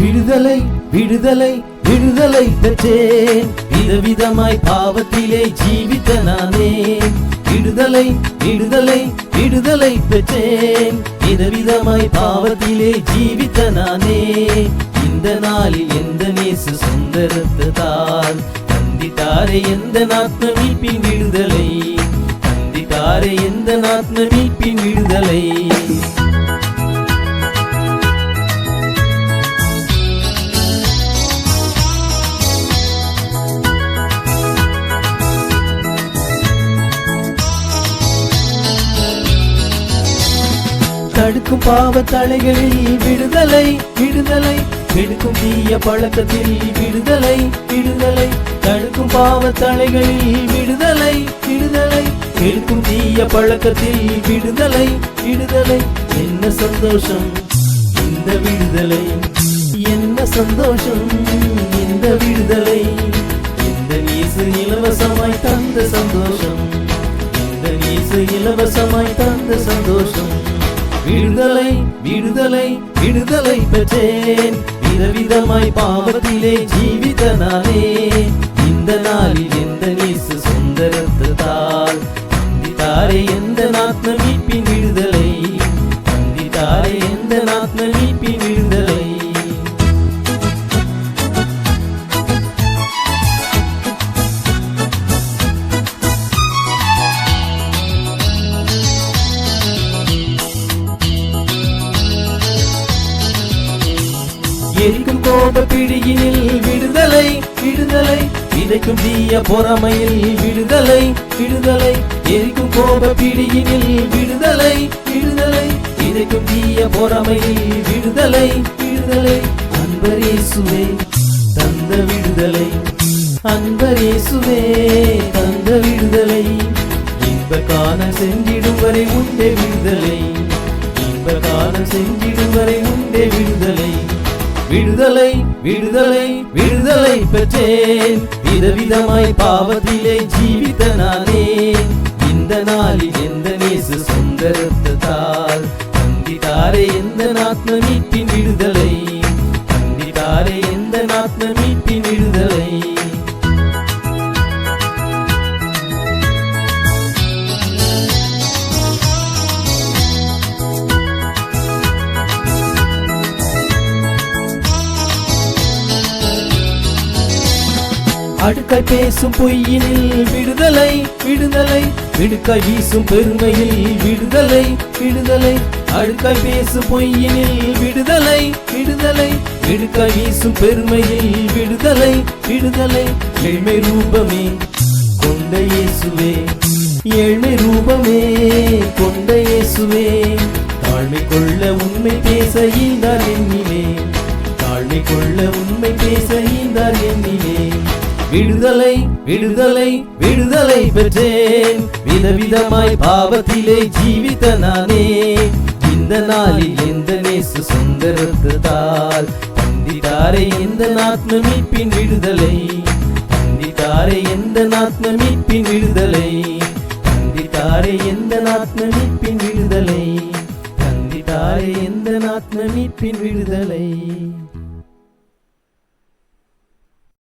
விடுதலை விடுதலை விடுதலை பெற்றேன். விதவிதமாய் பாவத்திலே ஜீவித்த நானே. விடுதலை விடுதலை விடுதலை பெற்றேன். விதவிதமாய் பாவத்திலே ஜீவித்த நானே. இந்த நாளில் எந்த நேசு சுந்தரத்தால் தந்தித்தாரே எந்த நாத்ம மீட்பின் விடுதலை? தந்தித்தாரே எந்த நாத்ம மீட்பின் விடுதலை? தடுக்கும் பாவ தலைகளில் விடுதலை விடுதலை. கெடுக்கும் தீய பழக்கத்தில் விடுதலை விடுதலை. தடுக்கும் பாவ தலைகளில் விடுதலை விடுதலை. கெடுக்கும் தீய பழக்கத்தில் விடுதலை விடுதலை. என்ன சந்தோஷம் இந்த விடுதலை? என்ன சந்தோஷம் இந்த விடுதலை? இந்த நீசு இலவசமாய் தந்த சந்தோஷம். இந்த நீசு இலவசமாய் தந்த சந்தோஷம். விடுதலை விடுதலை விடுதலை பெற்றேன். விதவிதமாய் பாவத்திலே ஜீவித்த நானே இந்த நாளில் எந்த நீசு சுந்தரத்தால் தாரே எந்த நாத்ம மீட்பின் விடுதலை? கோப பிடியினில் விடுதலை விடுதலை. விதைக்கும் தீய பொறாமையில் விடுதலை விடுதலை. எரிக்கும் கோப பிடியினில் விடுதலை விடுதலை. விதைக்கும் தீய பொறாமையில் விடுதலை விடுதலை. அன்பரேசுவே தந்த விடுதலை. அன்பரேசுவே தந்த விடுதலை. இன்ப காண செஞ்சிடும் வரை உண்டே விடுதலை. இன்ப காண செஞ்சிடும் வரை உண்டே விடுதலை. விடுதலை விடுதலை விடுதலை பெற்றேன். விதவிதமாய் பாவத்திலே ஜீவித்த நானே. இந்த நாளில் எந்த நேசு சுந்தரத்தால் தந்திதாரே எந்த நாத்ம மீட்பின் விடுதலை? தந்திதாரே எந்த நாத்ம மீட்பின் விடுதலை? அடுக்காய் பேசும் பொய்யினில் விடுதலை விடுதலை. விடுக்காய் வீசும் பெருமையில் விடுதலை விடுதலை. அடுக்காய் பேசும் பொய்யினில் விடுதலை விடுதலை. விடுக்காய் வீசும் பெருமையில் விடுதலை விடுதலை. ஏழ்மை ரூபமே கொண்ட இயேசுவே. ஏழ்மை ரூபமே கொண்ட இயேசுவே. தாழ்மை கொள்ள உண்மை பேச ஈந்தார் எண்ணிலே தாழ்மை கொள்ள உண்மை பேச ஈந்தார் எண்ணிலே விடுதலை விடுதலை விடுதலை பெற்றேன். விதவிதமாய் பாவத்திலே ஜீவித்த நானே. இந்த நாளில் எந்த நேசு சுந்தரத்தால் தந்திதாரே எந்த நாத்ம மீட்பின் விடுதலை. தந்திதாரே எந்த நாத்ம மீட்பின் விடுதலை. தந்திதாரே எந்த நாத்ம மீட்பின் விடுதலை. தந்திதாரே எந்த நாத்ம மீட்பின் விடுதலை.